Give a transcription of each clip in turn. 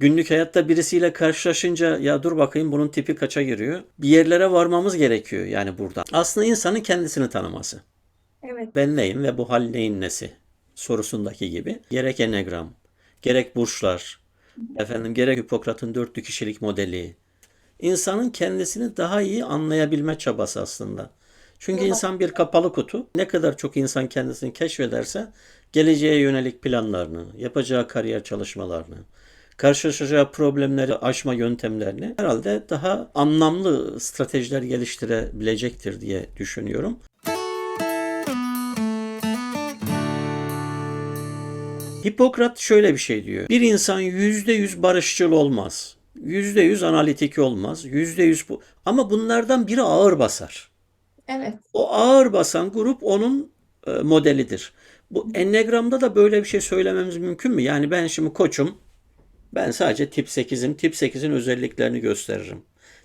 Günlük hayatta birisiyle karşılaşınca ya dur bakayım bunun tipi kaça giriyor. Bir yerlere varmamız gerekiyor yani buradan. Aslında insanın kendisini tanıması. Evet. Ben neyim ve bu hal neyin nesi sorusundaki gibi. Gerek enegram, gerek burçlar, efendim gerek Hipokrat'ın dörtlü kişilik modeli. İnsanın kendisini daha iyi anlayabilme çabası aslında. Çünkü insan bir kapalı kutu. Ne kadar çok insan kendisini keşfederse geleceğe yönelik planlarını, yapacağı kariyer çalışmalarını, karşılaşacağı problemleri aşma yöntemlerini herhalde daha anlamlı stratejiler geliştirebilecektir diye düşünüyorum. Hipokrat şöyle bir şey diyor. Bir insan yüzde yüz barışçıl olmaz. Yüzde yüz analitik olmaz. Yüzde yüz bu. Ama bunlardan biri ağır basar. Evet. O ağır basan grup onun e, modelidir. Bu Enneagram'da da böyle bir şey söylememiz mümkün mü? Yani ben şimdi koçum. Ben sadece tip 8'im. Tip 8'in özelliklerini gösteririm.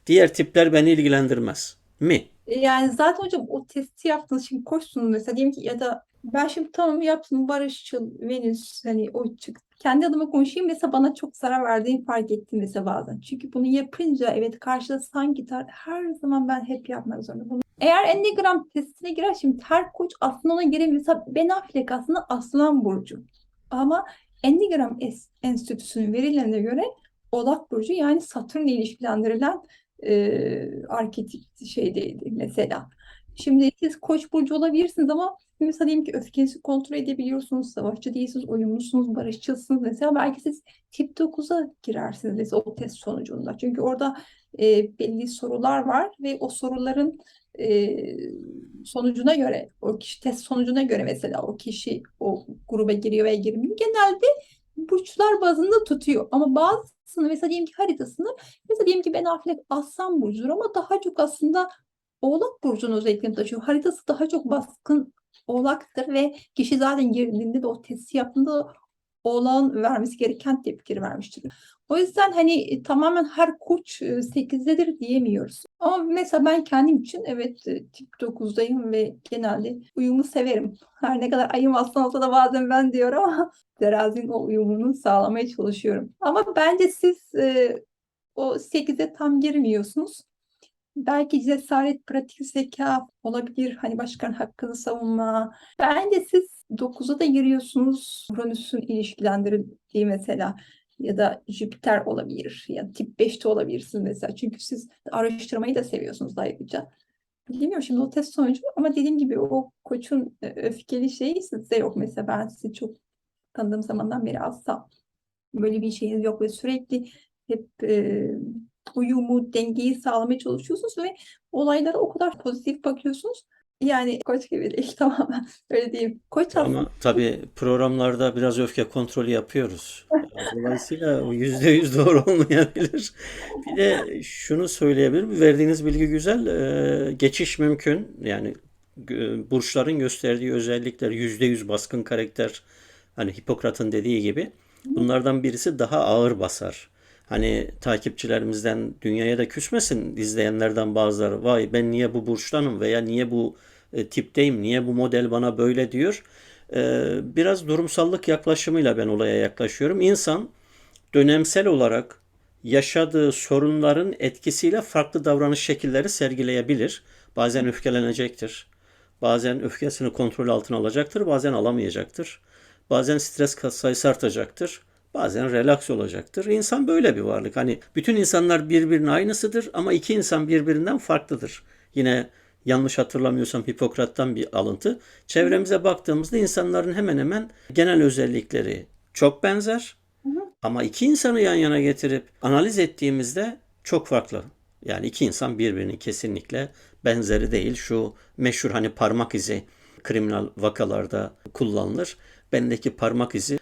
Diğer tipler beni ilgilendirmez. Mi? Yani zaten hocam o testi yaptınız şimdi koşsunuz mesela diyelim ki ya da ben şimdi tamam yaptım barışçıl Venüs hani o çık kendi adıma konuşayım mesela bana çok zarar verdiğini fark ettim mesela bazen. Çünkü bunu yapınca evet karşıda sanki tar- her zaman ben hep yapmak zorunda. Bunu eğer Enneagram testine girer şimdi her koç aslında ona giremiyor. Mesela Ben Affleck aslında Aslan Burcu. Ama Enneagram Enstitüsü'nün verilerine göre Oğlak Burcu yani Satürn'le ilişkilendirilen e, arketip şeydeydi mesela. Şimdi siz Koç burcu olabilirsiniz ama mesela diyelim ki öfkenizi kontrol edebiliyorsunuz, savaşçı değilsiniz, uyumlusunuz, barışçılsınız mesela belki siz tip 9'a girersiniz mesela o test sonucunda. Çünkü orada e, belli sorular var ve o soruların sonucuna göre, o kişi test sonucuna göre mesela o kişi o gruba giriyor veya girmiyor. Genelde burçlar bazında tutuyor ama bazısını mesela diyelim ki haritasını Mesela diyelim ki Ben Affleck Aslan Burcu'dur ama daha çok aslında Oğlak Burcu'nun özelliklerini taşıyor. Haritası daha çok baskın Oğlak'tır ve kişi zaten girdiğinde de o testi yaptığında Oğlak'ın vermesi gereken tepkileri vermiştir. O yüzden hani e, tamamen her koç e, 8'dedir diyemiyoruz. Ama mesela ben kendim için evet e, tip 9'dayım ve genelde uyumu severim. Her ne kadar ayım aslan olsa da bazen ben diyorum ama terazinin o uyumunu sağlamaya çalışıyorum. Ama bence siz e, o 8'e tam girmiyorsunuz. Belki cesaret, pratik zeka olabilir. Hani başkanın hakkını savunma. Bence siz 9'a da giriyorsunuz. Uranüs'ün ilişkilendirildiği mesela ya da Jüpiter olabilir. Ya tip 5'te olabilirsiniz mesela. Çünkü siz araştırmayı da seviyorsunuz ayrıca. Bilmiyorum şimdi o test sonucu ama dediğim gibi o koçun e, öfkeli şeyi sizde yok. Mesela ben sizi çok tanıdığım zamandan beri asla böyle bir şeyiniz yok ve sürekli hep e, uyumu, dengeyi sağlamaya çalışıyorsunuz ve olaylara o kadar pozitif bakıyorsunuz. Yani koç gibi değil tamamen öyle diyeyim. Koç aslında Ama tabii programlarda biraz öfke kontrolü yapıyoruz. Dolayısıyla o yüzde yüz doğru olmayabilir. Bir de şunu söyleyebilirim. Verdiğiniz bilgi güzel. Ee, geçiş mümkün. Yani burçların gösterdiği özellikler yüzde yüz baskın karakter. Hani Hipokrat'ın dediği gibi. Bunlardan birisi daha ağır basar. Hani takipçilerimizden dünyaya da küsmesin izleyenlerden bazıları. Vay ben niye bu burçtanım veya niye bu e, tipteyim, niye bu model bana böyle diyor. Ee, biraz durumsallık yaklaşımıyla ben olaya yaklaşıyorum. İnsan dönemsel olarak yaşadığı sorunların etkisiyle farklı davranış şekilleri sergileyebilir. Bazen öfkelenecektir. Bazen öfkesini kontrol altına alacaktır, bazen alamayacaktır. Bazen stres sayısı artacaktır. Bazen relaks olacaktır. İnsan böyle bir varlık. Hani bütün insanlar birbirinin aynısıdır ama iki insan birbirinden farklıdır. Yine yanlış hatırlamıyorsam Hipokrat'tan bir alıntı. Çevremize baktığımızda insanların hemen hemen genel özellikleri çok benzer. Ama iki insanı yan yana getirip analiz ettiğimizde çok farklı. Yani iki insan birbirinin kesinlikle benzeri değil. Şu meşhur hani parmak izi kriminal vakalarda kullanılır. Bendeki parmak izi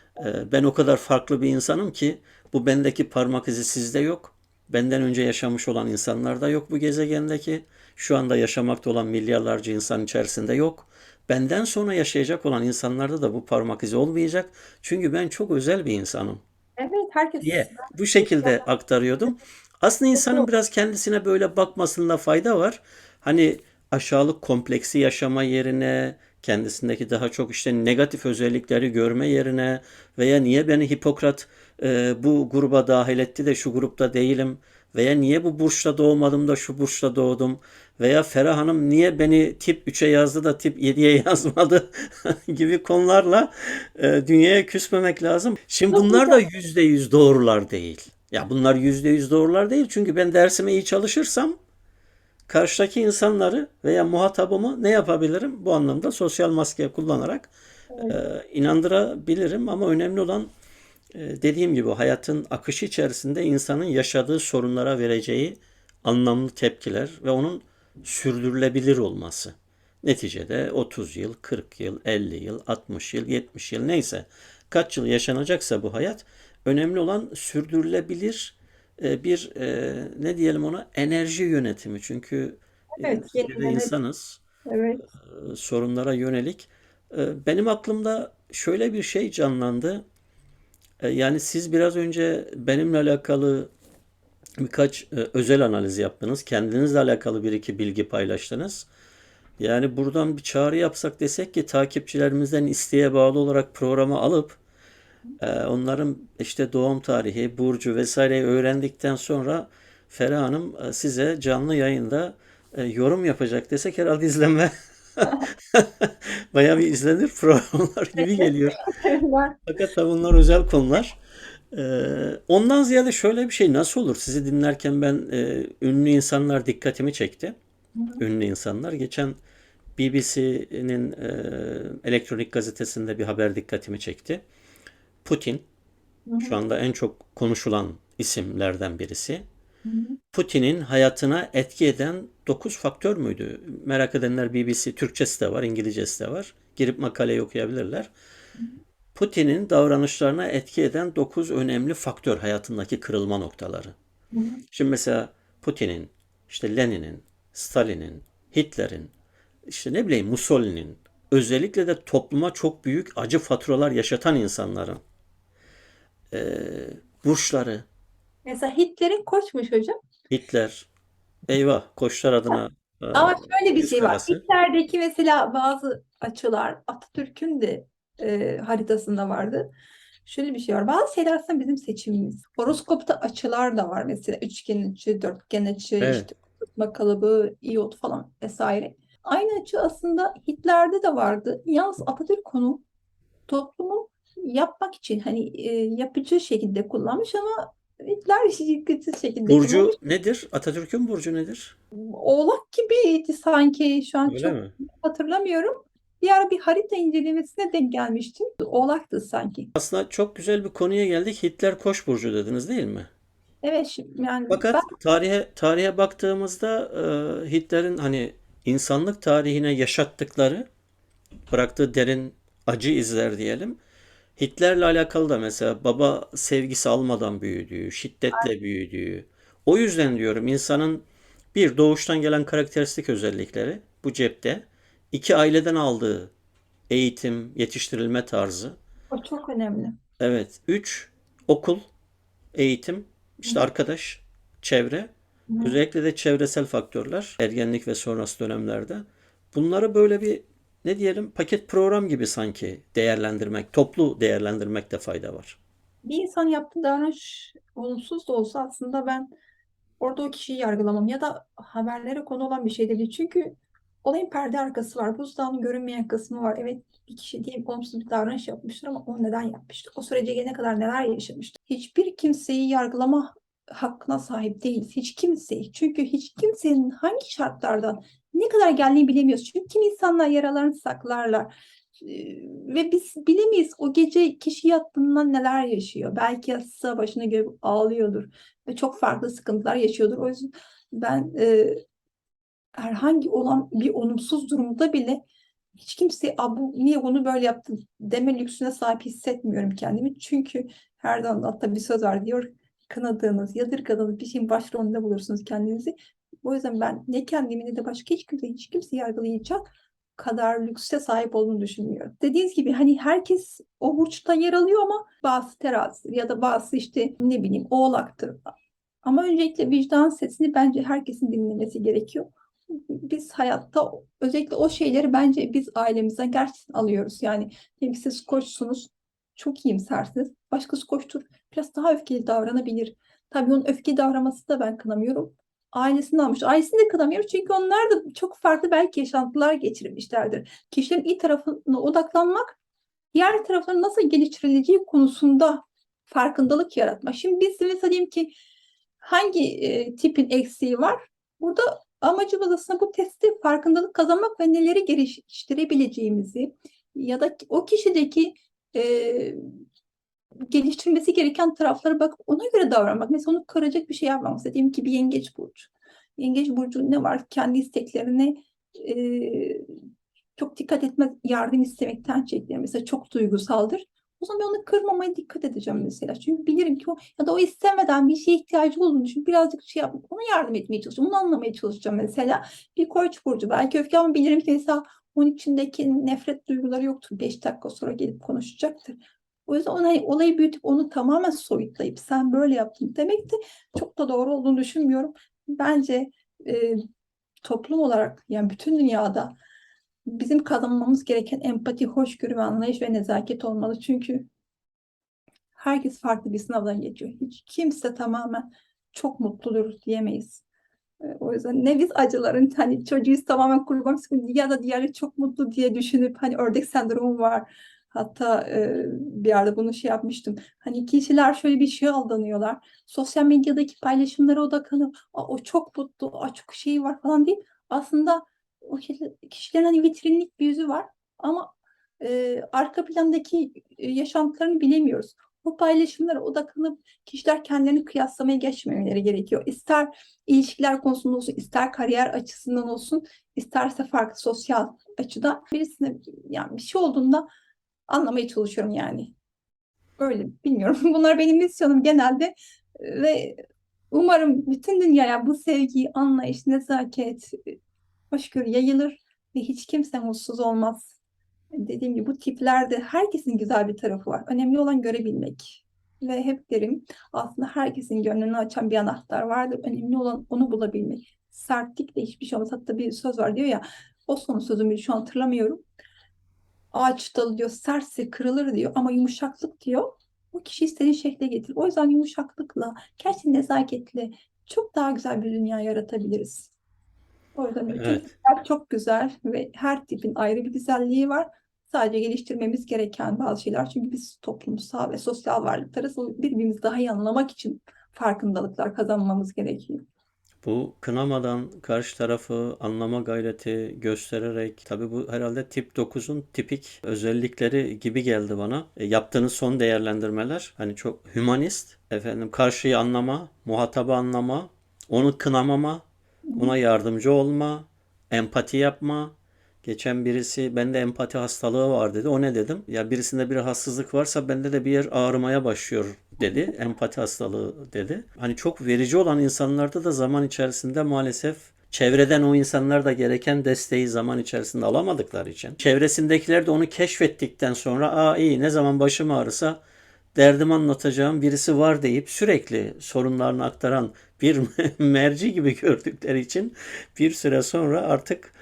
ben o kadar farklı bir insanım ki bu bendeki parmak izi sizde yok. Benden önce yaşamış olan insanlarda yok bu gezegendeki. Şu anda yaşamakta olan milyarlarca insan içerisinde yok. Benden sonra yaşayacak olan insanlarda da bu parmak izi olmayacak. Çünkü ben çok özel bir insanım evet herkes diye bu şekilde aktarıyordum. Aslında insanın biraz kendisine böyle bakmasında fayda var. Hani aşağılık kompleksi yaşama yerine kendisindeki daha çok işte negatif özellikleri görme yerine veya niye beni Hipokrat e, bu gruba dahil etti de şu grupta değilim veya niye bu burçta doğmadım da şu burçta doğdum veya Ferah Hanım niye beni tip 3'e yazdı da tip 7'ye yazmadı gibi konularla e, dünyaya küsmemek lazım. Şimdi bunlar da hocam. %100 doğrular değil. Ya bunlar %100 doğrular değil çünkü ben dersime iyi çalışırsam karşıdaki insanları veya muhatabımı ne yapabilirim? Bu anlamda sosyal maske kullanarak e, inandırabilirim ama önemli olan e, dediğim gibi hayatın akışı içerisinde insanın yaşadığı sorunlara vereceği anlamlı tepkiler ve onun sürdürülebilir olması. Neticede 30 yıl, 40 yıl, 50 yıl, 60 yıl, 70 yıl neyse kaç yıl yaşanacaksa bu hayat önemli olan sürdürülebilir bir e, ne diyelim ona enerji yönetimi. Çünkü e, Evet, insanız Evet. e, sorunlara yönelik. E, Benim aklımda şöyle bir şey canlandı. E, Yani siz biraz önce benimle alakalı birkaç e, özel analiz yaptınız. Kendinizle alakalı bir iki bilgi paylaştınız. Yani buradan bir çağrı yapsak desek ki takipçilerimizden isteğe bağlı olarak programı alıp e, onların işte doğum tarihi, burcu vesaireyi öğrendikten sonra Ferah Hanım e, size canlı yayında e, yorum yapacak desek herhalde izlenme bayağı bir izlenir programlar gibi geliyor. Fakat tabii bunlar özel konular. Ee, ondan ziyade şöyle bir şey nasıl olur? Sizi dinlerken ben e, ünlü insanlar dikkatimi çekti. Ünlü insanlar. Geçen BBC'nin elektronik gazetesinde bir haber dikkatimi çekti. Putin şu anda en çok konuşulan isimlerden birisi. Putin'in hayatına etki eden 9 faktör müydü? Merak edenler BBC Türkçesi de var, İngilizcesi de var. Girip makaleyi okuyabilirler. Putin'in davranışlarına etki eden 9 önemli faktör hayatındaki kırılma noktaları. Şimdi mesela Putin'in, işte Lenin'in, Stalin'in, Hitler'in, işte ne bileyim Mussolini'nin, özellikle de topluma çok büyük acı faturalar yaşatan insanların eee burçları, mesela Hitler'in koçmuş hocam. Hitler, eyvah koçlar adına eee, Ama şöyle bir şey var. Hitler'deki mesela bazı açılar Atatürk'ün de e, haritasında vardı. Şöyle bir şey var. Bazı şeyler aslında bizim seçimimiz. Horoskopta açılar da var mesela. Üçgen açı, dörtgen açı, Evet. işte tutma kalıbı, iyot falan vesaire. Aynı açı aslında Hitler'de de vardı. Yalnız Atatürk onu toplumu yapmak için hani e, yapıcı şekilde kullanmış ama Hitler yıkıcı şekilde Burcu kullanmış. nedir? Atatürk'ün burcu nedir? Oğlak gibiydi sanki. Şu an Öyle çok mi? hatırlamıyorum. Bir ara bir harita incelemesine denk gelmiştim. Oğlaktı sanki. Aslında çok güzel bir konuya geldik. Hitler Koç burcu dediniz değil mi? Evet şimdi yani Fakat ben tarihe tarihe baktığımızda e, Hitler'in hani insanlık tarihine yaşattıkları, bıraktığı derin acı izler diyelim. Hitler'le alakalı da mesela baba sevgisi almadan büyüdüğü, şiddetle büyüdüğü. O yüzden diyorum insanın bir doğuştan gelen karakteristik özellikleri bu cepte. iki aileden aldığı eğitim, yetiştirilme tarzı. o çok önemli. Evet. Üç, okul, eğitim, işte arkadaş, çevre. Hı. Özellikle de çevresel faktörler, ergenlik ve sonrası dönemlerde. Bunları böyle bir ne diyelim paket program gibi sanki değerlendirmek, toplu değerlendirmekte fayda var. Bir insan yaptığı davranış olumsuz da olsa aslında ben orada o kişiyi yargılamam ya da haberlere konu olan bir şey de değil. Çünkü olayın perde arkası var. Buzdağının görünmeyen kısmı var. Evet bir kişi diyelim olumsuz bir davranış yapmıştır ama o neden yapmıştır? O sürece gelene kadar neler yaşamıştır? Hiçbir kimseyi yargılama hakkına sahip değiliz. Hiç kimseyi. Çünkü hiç kimsenin hangi şartlardan ne kadar geldiğini bilemiyoruz. Çünkü kim insanlar yaralarını saklarlar. Ve biz bilemeyiz o gece kişi yattığından neler yaşıyor. Belki yatsa başına göre ağlıyordur ve çok farklı sıkıntılar yaşıyordur. O yüzden ben e, herhangi olan bir olumsuz durumda bile hiç kimseye "Aa, bu niye bunu böyle yaptın deme lüksüne sahip hissetmiyorum kendimi. Çünkü her zaman hatta bir söz var diyor kınadığınız, yadırgadığınız bir şeyin başrolünde bulursunuz kendinizi. O yüzden ben ne kendimi ne de başka hiç kimse hiç kimse yargılayacak kadar lükse sahip olduğunu düşünmüyorum. Dediğiniz gibi hani herkes o burçta yer alıyor ama bazı terazi ya da bazı işte ne bileyim oğlaktır. Ama öncelikle vicdan sesini bence herkesin dinlemesi gerekiyor. Biz hayatta özellikle o şeyleri bence biz ailemizden gerçekten alıyoruz. Yani diyelim siz koçsunuz. çok iyimsersiniz. Başkası koştur biraz daha öfkeli davranabilir. Tabii onun öfkeli davranması da ben kınamıyorum. Ailesini almış. Ailesini de kınamıyorum çünkü onlar da çok farklı belki yaşantılar geçirmişlerdir. Kişilerin iyi tarafına odaklanmak diğer tarafların nasıl geliştirileceği konusunda farkındalık yaratmak. Şimdi biz mesela diyelim ki hangi e, tipin eksiği var? Burada amacımız aslında bu testi farkındalık kazanmak ve neleri geliştirebileceğimizi ya da o kişideki e, geliştirmesi gereken taraflara bakıp ona göre davranmak. Mesela onu kıracak bir şey yapmamak. Diyelim ki bir yengeç burcu. Yengeç burcu ne var? Kendi isteklerine e, çok dikkat etmez, yardım istemekten çekilir. Mesela çok duygusaldır. O zaman ben onu kırmamaya dikkat edeceğim mesela. Çünkü bilirim ki o ya da o istemeden bir şeye ihtiyacı olduğunu düşünüp birazcık şey yapıp ona yardım etmeye çalışacağım. Onu anlamaya çalışacağım mesela. Bir koç burcu belki öfke ama bilirim ki mesela onun içindeki nefret duyguları yoktur. Beş dakika sonra gelip konuşacaktır. O yüzden ona, olayı büyütüp onu tamamen soyutlayıp sen böyle yaptın demek de çok da doğru olduğunu düşünmüyorum. Bence e, toplum olarak yani bütün dünyada bizim kazanmamız gereken empati, hoşgörü ve anlayış ve nezaket olmalı. Çünkü herkes farklı bir sınavdan geçiyor. Hiç kimse tamamen çok mutludur diyemeyiz. E, O yüzden ne biz acıların hani çocuğuyuz tamamen kurban ya da diğeri çok mutlu diye düşünüp hani ördek sendromu var. Hatta e, bir yerde bunu şey yapmıştım. Hani kişiler şöyle bir şeye aldanıyorlar. Sosyal medyadaki paylaşımlara odaklanıp "Aa, o çok mutlu, aa, çok şey var falan değil. Aslında o kişi- kişilerin hani vitrinlik bir yüzü var ama e, arka plandaki e, yaşantılarını bilemiyoruz. Bu paylaşımlara odaklanıp kişiler kendilerini kıyaslamaya geçmemeleri gerekiyor. İster ilişkiler konusunda olsun, ister kariyer açısından olsun, isterse farklı sosyal açıdan birisine yani bir şey olduğunda anlamaya çalışıyorum yani. Öyle bilmiyorum. Bunlar benim misyonum genelde ve umarım bütün dünyaya bu sevgi, anlayış, nezaket, hoşgörü yayılır ve hiç kimse mutsuz olmaz. Dediğim gibi bu tiplerde herkesin güzel bir tarafı var. Önemli olan görebilmek. Ve hep derim aslında herkesin gönlünü açan bir anahtar vardır. Önemli olan onu bulabilmek. Sertlikle hiçbir şey olmaz. Hatta bir söz var diyor ya o son sözümü şu an hatırlamıyorum. Ağaç dalı diyor sertse kırılır diyor ama yumuşaklık diyor o kişi istediği şekle getirir. O yüzden yumuşaklıkla, gerçekten nezaketle çok daha güzel bir dünya yaratabiliriz. O yüzden Evet. çok güzel ve her tipin ayrı bir güzelliği var. Sadece geliştirmemiz gereken bazı şeyler. Çünkü biz toplumsal ve sosyal varlıklarız. Birbirimizi daha iyi anlamak için farkındalıklar kazanmamız gerekiyor. Bu kınamadan karşı tarafı anlama gayreti göstererek tabii bu herhalde tip 9'un tipik özellikleri gibi geldi bana. E, yaptığınız son değerlendirmeler hani çok hümanist, efendim karşıyı anlama, muhatabı anlama, onu kınamama, ona yardımcı olma, empati yapma. Geçen birisi bende empati hastalığı var dedi. O ne dedim? Ya birisinde bir rahatsızlık varsa bende de bir yer ağrımaya başlıyor dedi. Empati hastalığı dedi. Hani çok verici olan insanlarda da zaman içerisinde maalesef çevreden o insanlar da gereken desteği zaman içerisinde alamadıkları için. Çevresindekiler de onu keşfettikten sonra aa iyi ne zaman başım ağrısa derdimi anlatacağım birisi var deyip sürekli sorunlarını aktaran bir merci gibi gördükleri için bir süre sonra artık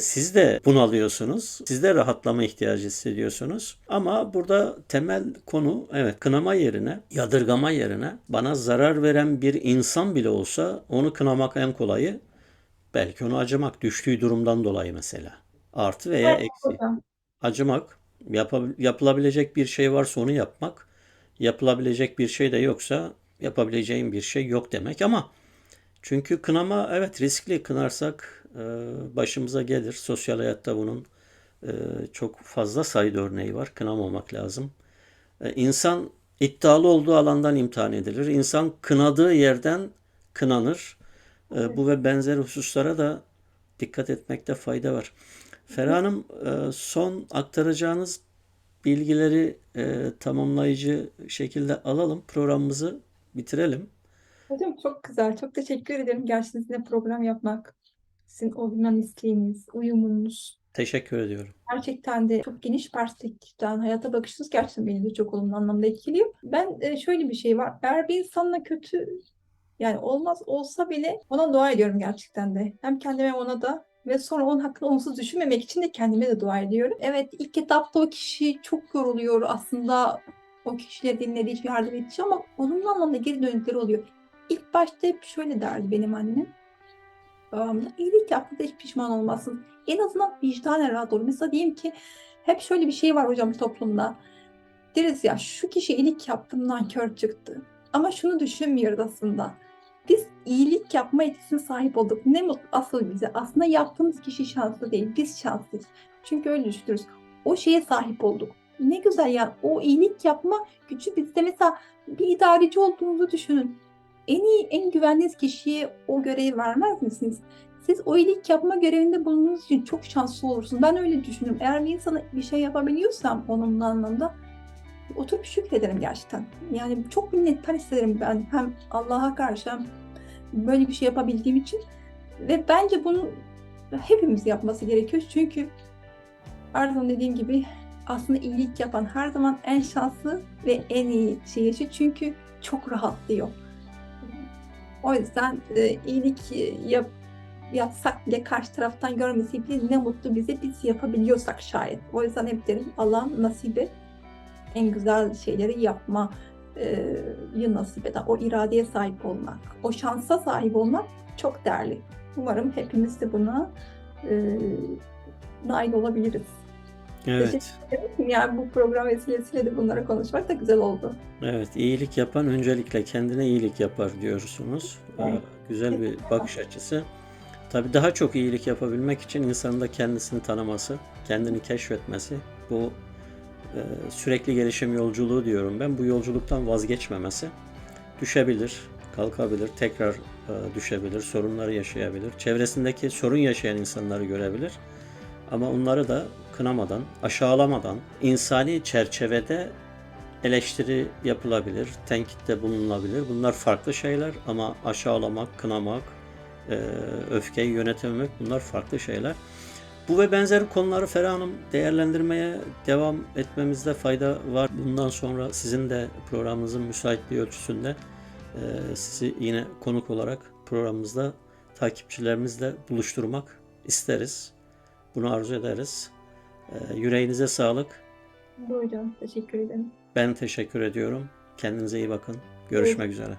siz de bunalıyorsunuz. Siz de rahatlama ihtiyacı hissediyorsunuz. Ama burada temel konu evet kınama yerine, yadırgama yerine bana zarar veren bir insan bile olsa onu kınamak en kolayı. Belki onu acımak düştüğü durumdan dolayı mesela. Artı veya Evet, eksi. Acımak, yapabil- yapılabilecek bir şey varsa onu yapmak, yapılabilecek bir şey de yoksa yapabileceğim bir şey yok demek ama çünkü kınama evet riskli kınarsak başımıza gelir. Sosyal hayatta bunun e, çok fazla sayıda örneği var. Kınamamak lazım. E, İnsan iddialı olduğu alandan imtihan edilir. İnsan kınadığı yerden kınanır. E, Bu ve benzer hususlara da dikkat etmekte fayda var. Ferah Hanım, son aktaracağınız bilgileri tamamlayıcı şekilde alalım. Programımızı bitirelim. Hocam çok güzel. Çok teşekkür ederim. Gerçekten sizinle program yapmak. Sizin o hümanistliğiniz, uyumunuz. Teşekkür ediyorum. Gerçekten de çok geniş perspektiften hayata bakışınız gerçekten beni de çok olumlu anlamda etkiliyor. Ben e, şöyle bir şey var. Eğer bir insanla kötü yani olmaz olsa bile ona dua ediyorum gerçekten de. Hem kendime hem ona da ve sonra onun hakkında onsuz düşünmemek için de kendime de dua ediyorum. Evet ilk etapta o kişi çok yoruluyor aslında o kişileri dinlediği için yardım için ama olumlu anlamda geri dönükleri oluyor. İlk başta hep şöyle derdi benim annem. İyilik yaptığında hiç pişman olmazsın. En azından vicdanen rahat olur. Mesela diyeyim ki hep şöyle bir şey var hocam toplumda. Deriz ya şu kişi iyilik yaptım nankör çıktı. Ama şunu düşünmüyoruz aslında. Biz iyilik yapma yetisine sahip olduk. Ne mutlu asıl bize. Aslında yaptığımız kişi şanslı değil. Biz şanslıyız. Çünkü öyle düşünürüz. O şeye sahip olduk. Ne güzel ya. O iyilik yapma gücü bizde. Mesela bir idareci olduğunuzu düşünün. En iyi, en güvendiğiniz kişiye o görevi vermez misiniz? Siz o iyilik yapma görevinde bulunduğunuz için çok şanslı olursunuz. Ben öyle düşünüyorum. Eğer bir insana bir şey yapabiliyorsam onun anlamda oturup şükrederim gerçekten. Yani çok minnettar hissederim ben hem Allah'a karşı hem böyle bir şey yapabildiğim için. Ve bence bunu hepimiz yapması gerekiyor. Çünkü her zaman dediğim gibi aslında iyilik yapan her zaman en şanslı ve en iyi şey. Çünkü çok rahatlıyor. O yüzden e, iyilik yap, yapsak bile karşı taraftan görmesi bile ne mutlu bize biz yapabiliyorsak şayet. O yüzden hep derim Allah nasibi en güzel şeyleri yapma e, nasip eder. O iradeye sahip olmak, o şansa sahip olmak çok değerli. Umarım hepimiz de buna e, nail olabiliriz. Evet. Yani bu program vesilesiyle de bunlara konuşmak da güzel oldu. Evet, iyilik yapan öncelikle kendine iyilik yapar diyorsunuz. Evet. Ee, Güzel bir bakış açısı. Tabii daha çok iyilik yapabilmek için insanın da kendisini tanıması, kendini keşfetmesi, bu e, sürekli gelişim yolculuğu diyorum ben. Bu yolculuktan vazgeçmemesi. Düşebilir, kalkabilir, tekrar e, düşebilir, sorunları yaşayabilir. Çevresindeki sorun yaşayan insanları görebilir. Ama onları da kınamadan, aşağılamadan, insani çerçevede eleştiri yapılabilir, tenkitte bulunulabilir. Bunlar farklı şeyler ama aşağılamak, kınamak, e, öfkeyi yönetememek bunlar farklı şeyler. Bu ve benzeri konuları Ferah Hanım değerlendirmeye devam etmemizde fayda var. Bundan sonra sizin de programınızın müsaitliği ölçüsünde e, sizi yine konuk olarak programımızda takipçilerimizle buluşturmak isteriz. Bunu arzu ederiz. E, yüreğinize sağlık. Hocam teşekkür ederim. Ben teşekkür ediyorum. Kendinize iyi bakın. Görüşmek üzere.